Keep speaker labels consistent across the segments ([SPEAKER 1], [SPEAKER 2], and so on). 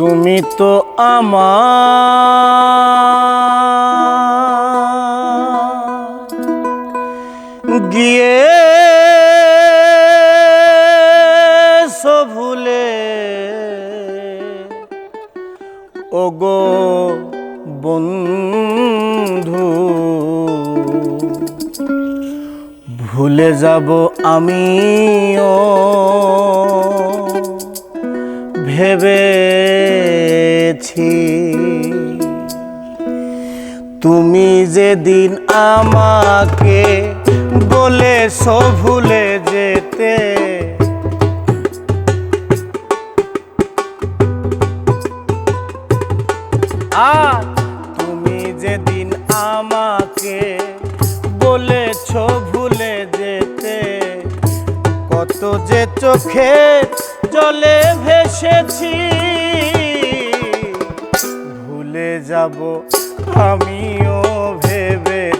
[SPEAKER 1] তুমি তো আমার গিয়ে ভুলে। ওগো বন্ধু ভুলে যাব আমিও। ভেবেছি যেদিন আমাকে বলেছ ভুলে যেতে। আর তুমি যেদিন আমাকে বলেছ ভুলে যেতে, কত যে চোখে জলে ভেসেছি, ভুলে যাব আমিও ভেবেছি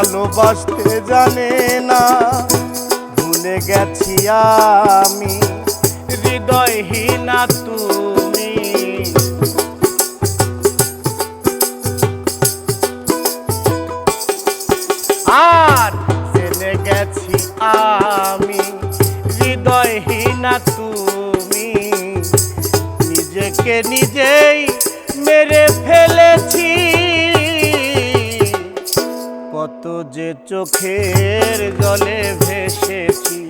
[SPEAKER 1] ভালোবাসতে জানে না। ভুলে গেছি আমি। হৃদয়হীনা তুমি। আর জেনে গেছি আমি, হৃদয়হীনা তুমি। নিজেকে নিজেই কত যে চোখের জলে ভেসেছি।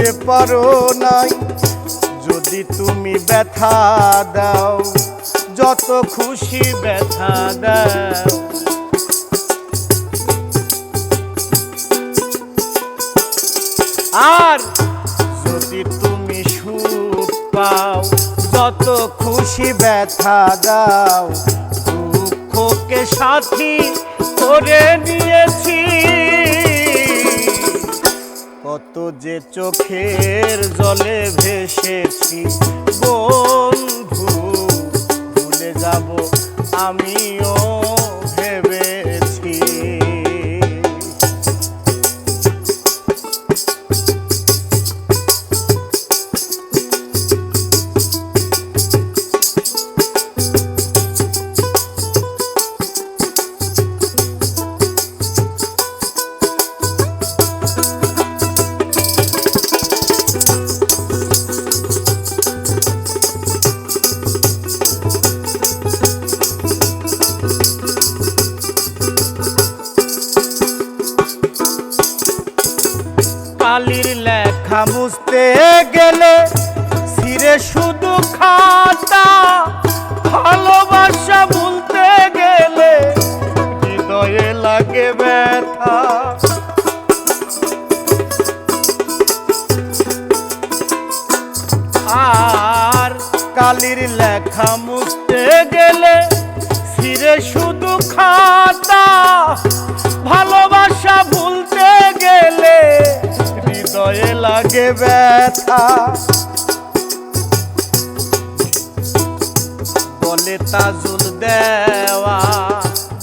[SPEAKER 1] চিনতে পারো নাই। যদি তুমি ব্যথা দাও, যত খুশি ব্যথা দাও। আর যদি তুমি সুখ পাও, যত খুশি ব্যথা দাও, দুঃখকে সাথী করে নিয়েছি। কত যে চোখের জলে ভেসেছি। বন্ধু ভুলে যাব আমিও লেখা মুছতে গেলে সিরে শুধু খাতা, ভালোবাসা ভুলতে গেলে হৃদয়ে লাগে ব্যথা। আর কালির লেখা ব্যথা। বলে তাজুল দেওয়া,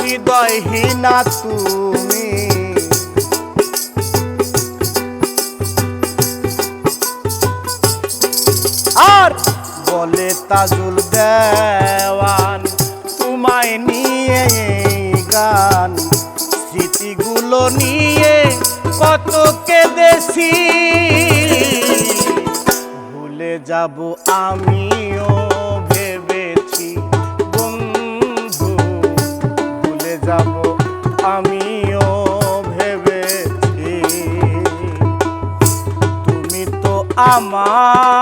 [SPEAKER 1] হৃদয়হীনা তুমি। আর বলে তাজুল দেওয়ান তোমায় নিয়ে গান। স্মৃতিগুলো নিয়ে কত কেঁদেছি। ভুলে যাব আমিও ভেবেছি বন্ধু ভুলে যাব আমিও ভেবেছি। তুমি তো আমার